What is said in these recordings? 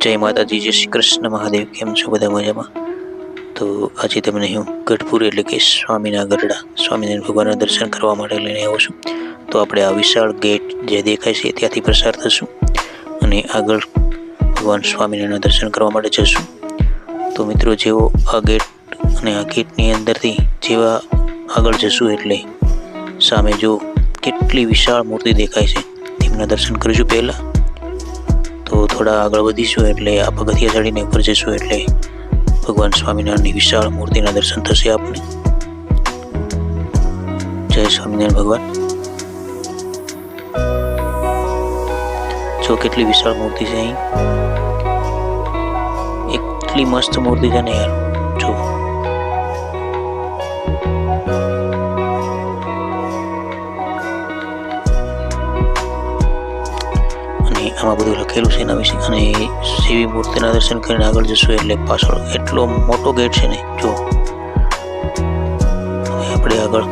જય માતાજી, જય શ્રી કૃષ્ણ મહાદેવ. કેમ છો બધા મજામાં? તો આજે તમને હું ગઢપુર એટલે કે સ્વામીના ગરડા સ્વામિનારાયણ ભગવાનના દર્શન કરવા માટે લઈને આવું છું. તો આપણે આ વિશાળ ગેટ જે દેખાય છે ત્યાંથી પસાર થશું અને આગળ ભગવાન સ્વામિનારાયણના દર્શન કરવા માટે જશું. તો મિત્રો, જેવો આ ગેટ અને આ ગેટની અંદરથી જેવા આગળ જશું એટલે સામે જો કેટલી વિશાળ મૂર્તિ દેખાય છે તેમના દર્શન કરીશું પહેલાં. તો થોડા આગળ વધીશું એટલે આ પગથિયા ચડીને ઉપર જઈશું એટલે ભગવાન સ્વામિનારાયણની વિશાળ મૂર્તિના દર્શન થશે આપણે. જય સ્વામિનારાયણ ભગવાન. જો કેટલી વિશાળ મૂર્તિ છે અહીં. એટલી મસ્ત મૂર્તિ છે ને યાર. જો. અને બધું લખેલું છે એના વિશે. અને શિવી મૂર્તિના દર્શન કરીને આગળ જશું એટલે પાછળ એટલો મોટો ગેટ છે ને, જો. આપણે આગળ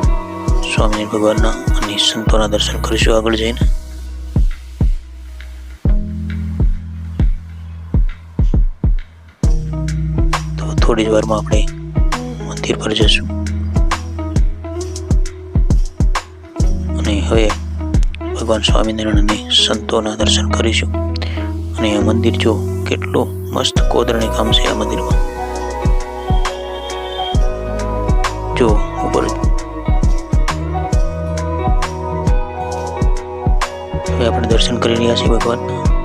સ્વામી ભગવાનના અને સંતોના દર્શન કરીશું આગળ જઈને. તો થોડી જ વારમાં આપણે મંદિર પર જશું. અને હવે ભગવાન સ્વામિનારાયણ અને સંતોના દર્શન કરીશું. અને આ મંદિર જો કેટલું મસ્ત કોદરણી કામ છે આ મંદિરમાં. જો ઉપર આપણે દર્શન કરી રહ્યા છીએ ભગવાનના.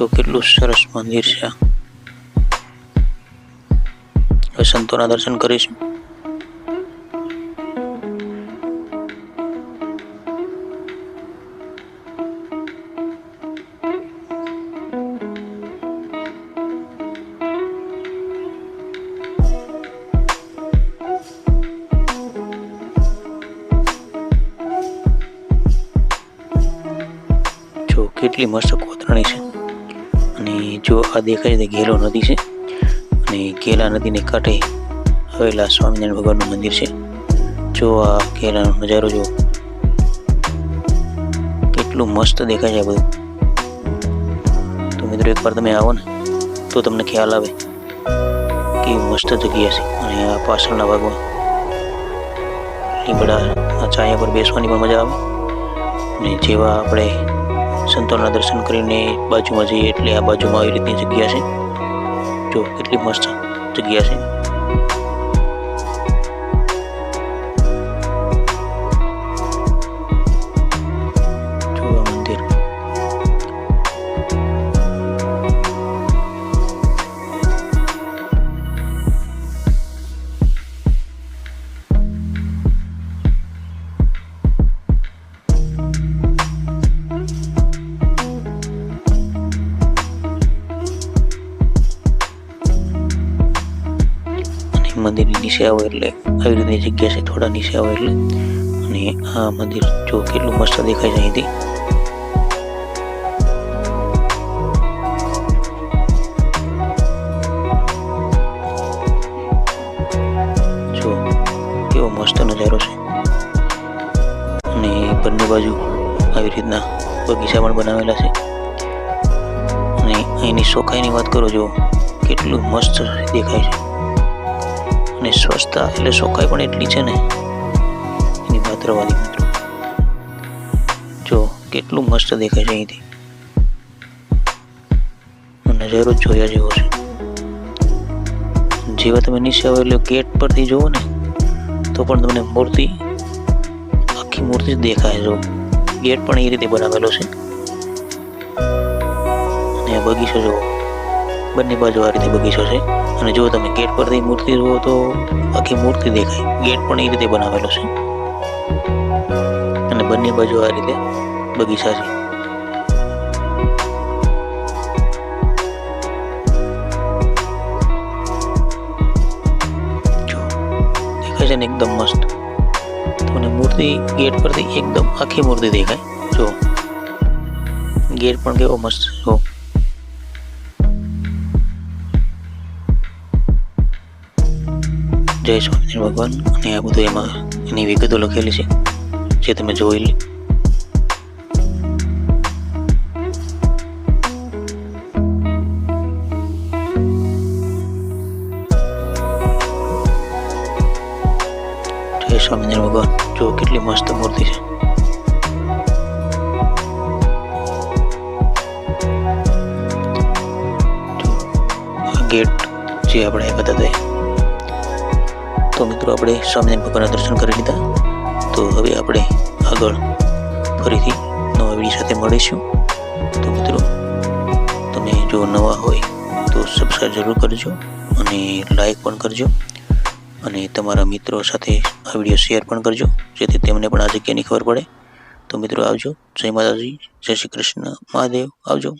જો કેટલું સરસ મંદિર છે. હવે સંતોના દર્શન કરીશું. કેટલી મસ્ત કોતરણી છે. જો આ દેખાય તે ઘેલો નદી છે. અને ઘેલા નદીને કાંઠે આવેલા સ્વામિનારાયણ ભગવાનનું મંદિર છે. જો આ ઘેલાનો નજારો જો કેટલું મસ્ત દેખાય છે બધું. તો મિત્રો એકવાર તમે આવો ને, તો તમને ખ્યાલ આવે કે મસ્ત જગ્યા છે. અને આ પાછળના ભાગમાં લીમડા આ છાયા પર બેસવાની પણ મજા આવે. અને જેવા આપણે સંતોના દર્શન કરીને બાજુમાં જઈએ એટલે આ બાજુમાં આવી રીતની જગ્યા છે. જો, કેટલી મસ્ત જગ્યા છે. મંદિરની નીચે આવો એટલે આવી રીતની જગ્યા છે, થોડા નીચે આવો એટલે. અને આ મંદિર જો કેટલું મસ્ત દેખાય છે અહીંથી. જો, કેવો મસ્ત નજારો છે. અને બંને બાજુ આવી રીતના બગીચા પણ બનાવેલા છે. અને અહીંની ચોખાઈની વાત કરો જો, કેટલું મસ્ત દેખાય છે. અને સ્વચ્છતા એટલે સોખાઈ પણ એટલી છે ને, એની વાત મિત્રો. જો, કેટલું મસ્ત દેખાય છે અહીંથી. નજારો જોયા જેવો છે. જેવા તમે નીચે આવો એટલે ગેટ પરથી જુઓ ને, તો પણ તમને મૂર્તિ, આખી મૂર્તિ જ દેખાય જો. ગેટ પણ એ રીતે બનાવેલો છે. અને બગીચો જુઓ. બંને બાજુ આ રીતે બગીચો છે. અને જો તમે ગેટ પરથી મૂર્તિ જુઓ તો આખી મૂર્તિ દેખાય. ગેટ પણ એ રીતે બનાવેલો છે. અને બંને બાજુ આ રીતે બગીચા છે. દેખાય છે ને એકદમ મસ્ત. તમને મૂર્તિ ગેટ પરથી એકદમ આખી મૂર્તિ દેખાય. જો, ગેટ પણ કેવો મસ્ત જો. જય સ્વામિનારાયણ ભગવાન અને આ બધું એમાં એની વિગતો લખેલી છે, જે તમે જોઈ લે સ્વામિનારાયણ ભગવાન. જો કેટલી મસ્ત મૂર્તિ છે. ગેટ જે આપણે આવ્યા હતા તો મિત્રો આપણે સ્વામિનારાયણ ભગવાનના દર્શન કરી લીધા. તો હવે આપણે આગળ ફરીથી નવા વીડિયો સાથે મળીશું. તો મિત્રો, તમે જો નવા હોય તો સબસ્ક્રાઈબ જરૂર કરજો અને લાઈક પણ કરજો. અને તમારા મિત્રો સાથે આ વીડિયો શેર પણ કરજો, જેથી તેમને પણ આ જગ્યાની ખબર પડે. તો મિત્રો આવજો. જય માતાજી, જય શ્રી કૃષ્ણ. મહાદેવ, આવજો.